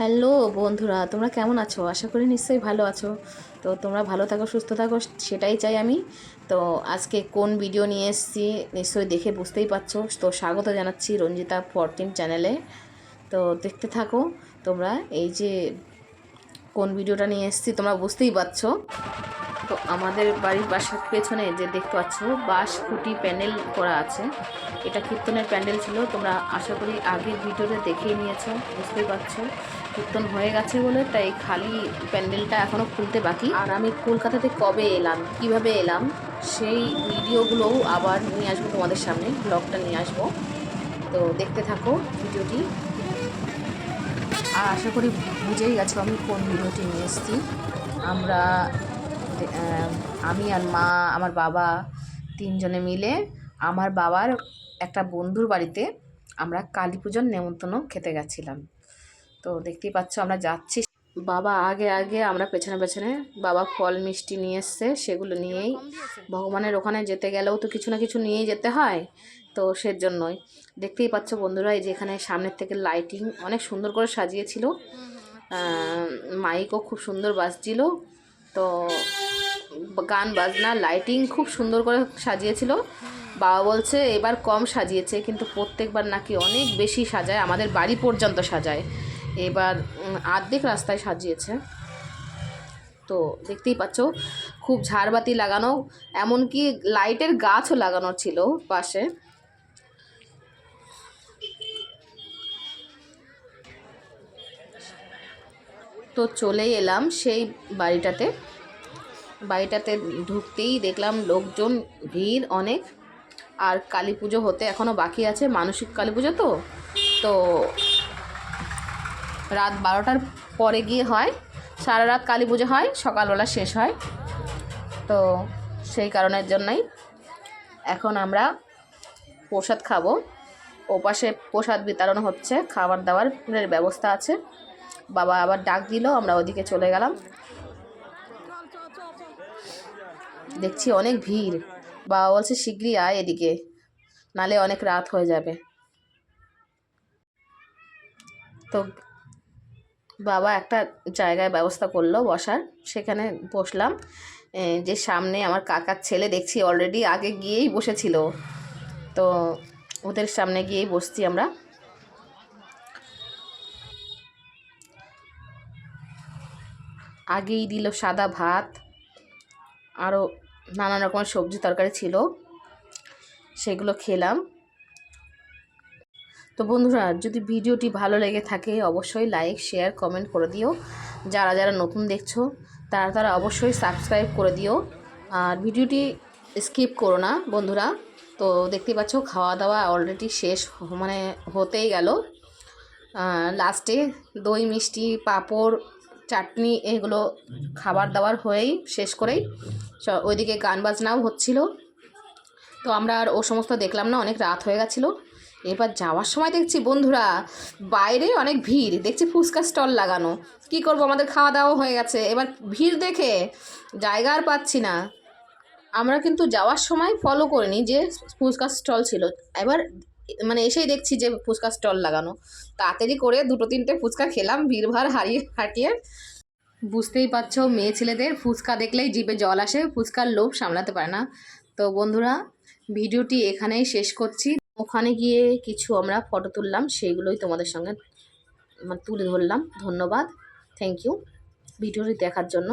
Hello বন্ধুরা, তোমরা কেমন আছো? আশা করি নিশ্চয়ই ভালো আছো। তো তোমরা ভালো থাকো, সুস্থ থাকো, সেটাই চাই আমি। তো আজকে কোন ভিডিও নিয়ে এসেছি, নিশ্চয়ই দেখে বুঝতেই পারছ। তো স্বাগত জানাচ্ছি রঞ্জিতা ফরটিন চ্যানেলে তো দেখতে থাকো তোমরা, এই যে কোন ভিডিওটা নিয়ে এসেছি, তোমরা বুঝতেই পারছ। তো আমাদের বাড়ির বাসার পেছনে যে দেখতে পাচ্ছ, বাঁশ খুঁটি প্যান্ডেল করা আছে। এটা কীর্তনের প্যান্ডেল ছিল, তোমরা আশা করি আগের ভিডিওতে দেখেই নিয়েছো, বুঝতেই পারছ। কীর্তন হয়ে গেছে বলে, তাই খালি প্যান্ডেলটা এখনও খুলতে বাকি। আর আমি কলকাতাতে কবে এলাম, কীভাবে এলাম, সেই ভিডিওগুলোও আবার নিয়ে আসব তোমাদের সামনে, ব্লগটা নিয়ে আসব। তো দেখতে থাকো ভিডিওটি। আর আশা করি বুঝেই গেছো আমি কোন ভিডিওটি নিয়ে এসেছি। আমরা আমি আর মা, আমার বাবা তিনজনে মিলে আমার বাবার একটা বন্ধুর বাড়িতে আমরা কালী পুজোর নেমন্তন্ন খেতে গেছিলাম। তো দেখতেই পাচ্ছ আমরা যাচ্ছি। বাবা আগে আগে আমরা পেছনে পেছনে বাবা ফল, মিষ্টি নিয়ে এসছে, সেগুলো নিয়েই ভগবানের ওখানে যেতে গেলেও তো কিছু না কিছু নিয়েই যেতে হয়, তো সেজন্যই। দেখতেই পাচ্ছ বন্ধুরা, এই যে এখানে সামনের থেকে লাইটিং অনেক সুন্দর করে সাজিয়েছিল। মাইকও খুব সুন্দর বাজছিল, তো গান, বাজনা লাইটিং খুব সুন্দর করে সাজিয়েছিল। বাবা বলছে, এবার কম সাজিয়েছে, কিন্তু প্রত্যেকবার নাকি অনেক বেশি সাজায়, আমাদের বাড়ি পর্যন্ত সাজায়। এবার আর্ধেক রাস্তায় সাজিয়েছে। তো দেখতেই পাচ্ছ, খুব ঝাড়বাতি লাগানো, এমনকি লাইটের গাছও লাগানো ছিল পাশে। তো চলেই এলাম সেই বাড়িটাতে। বাড়িটাতে ঢুকতেই দেখলাম লোকজন, ভিড় অনেক। আর কালী পুজো হতে এখনও বাকি আছে, মানসিক কালী পুজো তো? তো রাত বারোটার পরে গিয়ে হয়, সারা রাত কালী পুজো হয়, সকালবেলা শেষ হয়। তো সেই কারণের জন্যই এখন আমরা প্রসাদ খাব। ওপাশে প্রসাদ বিতরণ হচ্ছে, খাবার দাবারের ব্যবস্থা আছে। বাবা আবার ডাক দিল, আমরা ওদিকে চলে গেলাম। দেখছি অনেক ভিড় বাবা বলছে শীঘ্রই আয় এদিকে, নালে অনেক রাত হয়ে যাবে। তো বাবা একটা জায়গায় ব্যবস্থা করল বসার, সেখানে বসলাম। যে সামনে আমার কাকার ছেলে দেখছি অলরেডি আগে গিয়েই বসেছিল। তো ওদের সামনে গিয়েই বসছি আমরা। আগেই দিল সাদা ভাত আরও নানান রকমের সবজি তরকারি ছিল, সেগুলো খেলাম। তো বন্ধুরা, যদি ভিডিওটি ভালো লেগে থাকে, অবশ্যই লাইক শেয়ার কমেন্ট করে দিও। যারা যারা নতুন দেখছ, তারা তারা অবশ্যই সাবস্ক্রাইব করে দিও। আর ভিডিওটি স্কিপ করো না, বন্ধুরা। তো দেখতেই পাচ্ছ খাওয়া দাওয়া অলরেডি শেষ মানে হতেই গেল। লাস্টে দই, মিষ্টি, পাঁপড় চাটনি এগুলো খাবার দাবার হয়েই শেষ করেই। ওইদিকে গান বাজনাও হচ্ছিল। তো আমরা আর ও সমস্ত দেখলাম না, অনেক রাত হয়ে গেছিল। এবার যাওয়ার সময় দেখছি, বন্ধুরা, বাইরে অনেক ভিড়। দেখছি ফুচকা স্টল লাগানো। কি করব, আমাদের খাওয়া দাওয়া হয়ে গেছে। এবার ভিড় দেখে জায়গা আর পাচ্ছি না। আমরা কিন্তু যাওয়ার সময় ফলো করিনি যে ফুচকা স্টল ছিল। এবার মানে এসেই দেখছি যে ফুচকা স্টল লাগানো। তাড়াতাড়ি করে দুটো তিনটে ফুচকা খেলাম, ভিড়ভাড় হারিয়ে হাঁটিয়ে। বুঝতেই পারছ, মেয়ে ছেলেদের ফুচকা দেখলেই জিভে জল আসে, ফুচকার লোভ সামলাতে পারে না। তো বন্ধুরা, ভিডিওটি এখানেই শেষ করছি। ওখানে গিয়ে কিছু আমরা ফটো তুললাম, সেইগুলোই তোমাদের সঙ্গে মানে তুলে ধরলাম। ধন্যবাদ। থ্যাংক ইউ ভিডিওটি দেখার জন্য।